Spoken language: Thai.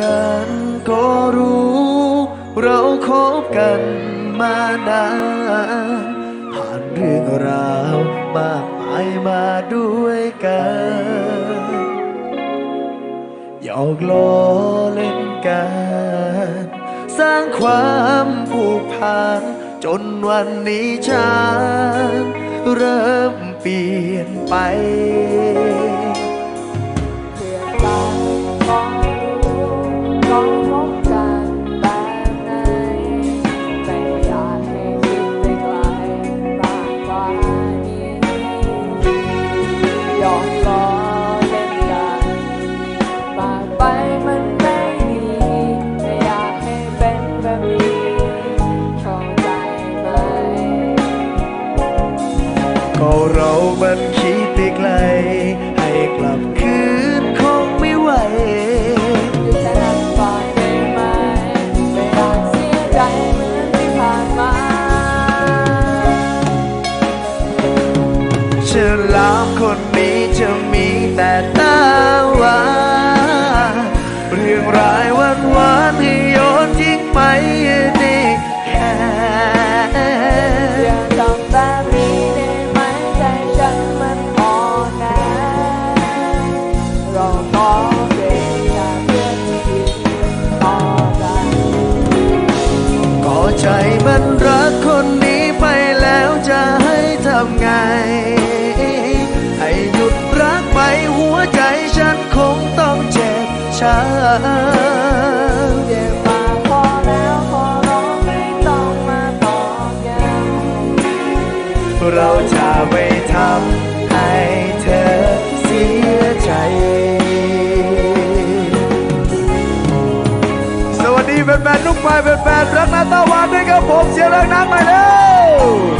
กันก็รู้ เราคบกันมานานผ่านเรื่องราวมากมายมาด้วยกันหยอกล้อเล่นกัน สร้างความผูกพันจนวันนี้ฉันเริ่มเปลี่ยนไป ก็เรามันคิดไปไกล ให้กลับคืนคงไม่ไหวอยู่แค่นั้นก่อนได้ไหมไม่อยากเสียใจเหมือนที่ผ่านมาฉลามคนนี้จะมีแต่ตาหว ใจมันรักคนนี้ไปแล้วจะให้ทำไง ให้หยุดรักไปหัวใจฉันคงต้องเจ็บช้ำเจ็บมาพอแล้วขอร้องไม่ต้องมาตอกย้ำเราจะไม่ทำให้เธอเสีย แฟนๆลูกไฟแฟนๆรักนาตาวานด้วยครับผมเสียงรักนักหน่อยเร็ว